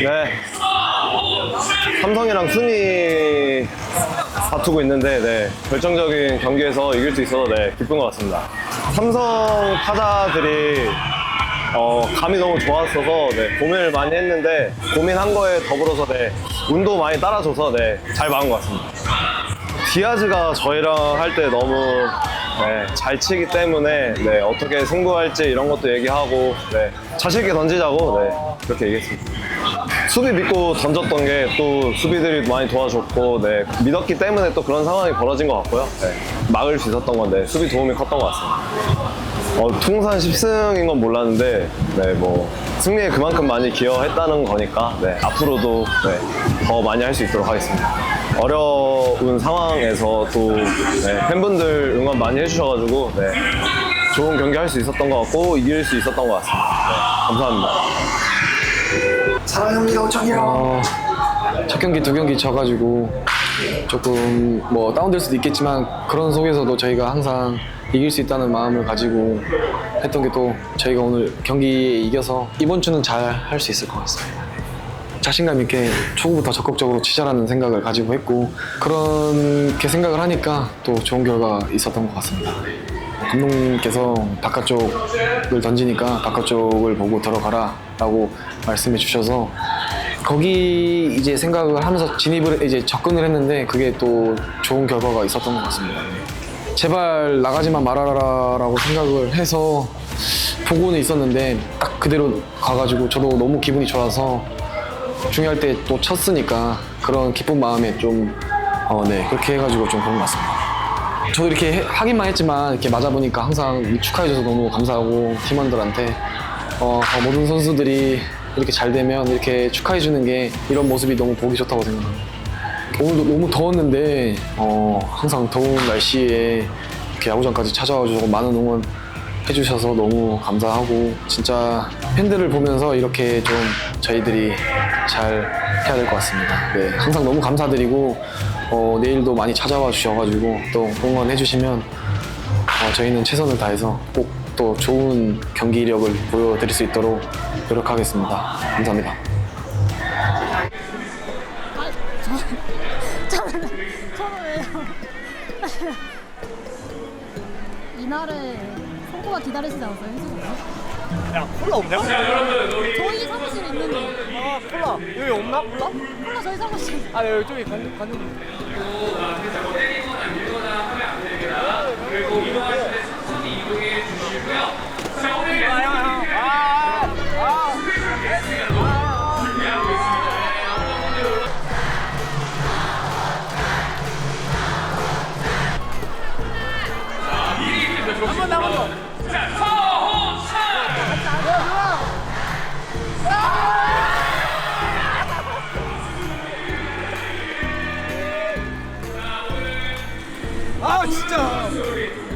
네. 삼성이랑 순위 다투고 있는데, 네. 결정적인 경기에서 이길 수 있어서, 네. 기쁜 것 같습니다. 삼성 타자들이, 어, 감이 너무 좋았어서, 네. 고민을 많이 했는데, 고민한 거에 더불어서, 네. 운도 많이 따라줘서, 네. 잘 막은 것 같습니다. 디아즈가 저희랑 할 때 너무 네, 잘 치기 때문에 네, 어떻게 승부할지 이런 것도 얘기하고 네, 자신 있게 던지자고 네, 그렇게 얘기했습니다. 수비 믿고 던졌던 게 또 수비들이 많이 도와줬고 네, 믿었기 때문에 또 그런 상황이 벌어진 것 같고요. 네, 막을 수 있었던 건데 수비 도움이 컸던 것 같습니다. 어, 통산 10승인 건 몰랐는데 네, 뭐 승리에 그만큼 많이 기여했다는 거니까 네, 앞으로도 네, 더 많이 할 수 있도록 하겠습니다. 어려운 상황에서 또 네, 팬분들 응원 많이 해주셔가지고 네, 좋은 경기 할 수 있었던 것 같고 이길 수 있었던 것 같습니다. 네, 감사합니다. 사랑합니다 오창이 형. 어, 첫 경기 두 경기 져가지고 조금 뭐 다운될 수도 있겠지만 그런 속에서도 저희가 항상 이길 수 있다는 마음을 가지고 했던 게 또 저희가 오늘 경기에 이겨서 이번 주는 잘 할 수 있을 것 같습니다. 자신감 있게 초구부터 적극적으로 치자라는 생각을 가지고 했고 그렇게 생각을 하니까 또 좋은 결과가 있었던 것 같습니다. 감독님께서 바깥쪽을 던지니까 바깥쪽을 보고 들어가라 라고 말씀해 주셔서 거기 이제 생각을 하면서 진입을 이제 접근을 했는데 그게 또 좋은 결과가 있었던 것 같습니다. 제발 나가지만 말아라라고 생각을 해서 보고는 있었는데 딱 그대로 가가지고 저도 너무 기분이 좋아서 중요할 때 또 쳤으니까 그런 기쁜 마음에 좀 어, 네, 그렇게 해가지고 좀 그런 것 같습니다. 저도 이렇게 해- 하기만 했지만 이렇게 맞아보니까 항상 축하해줘서 너무 감사하고 팀원들한테 어, 어, 모든 선수들이 이렇게 잘 되면 이렇게 축하해주는 게 이런 모습이 너무 보기 좋다고 생각합니다. 오늘도 너무 더웠는데 어, 항상 더운 날씨에 이렇게 야구장까지 찾아와주고 많은 응원 해주셔서 너무 감사하고 진짜 팬들을 보면서 이렇게 좀 저희들이 잘 해야 될 것 같습니다. 네, 항상 너무 감사드리고 어, 내일도 많이 찾아와 주셔가지고 또 응원해 주시면 어, 저희는 최선을 다해서 꼭 또 좋은 경기력을 보여드릴 수 있도록 노력하겠습니다. 감사합니다. 저는 저는 왜요? 이날에 송구가 기다리시지 않았어요? 야 콜라 없냐? 저희 사무실에 있는데 아 콜라 여기 없나 콜라? 콜라 저희 사무실 아 여기 저기 가는 가는 아 진짜.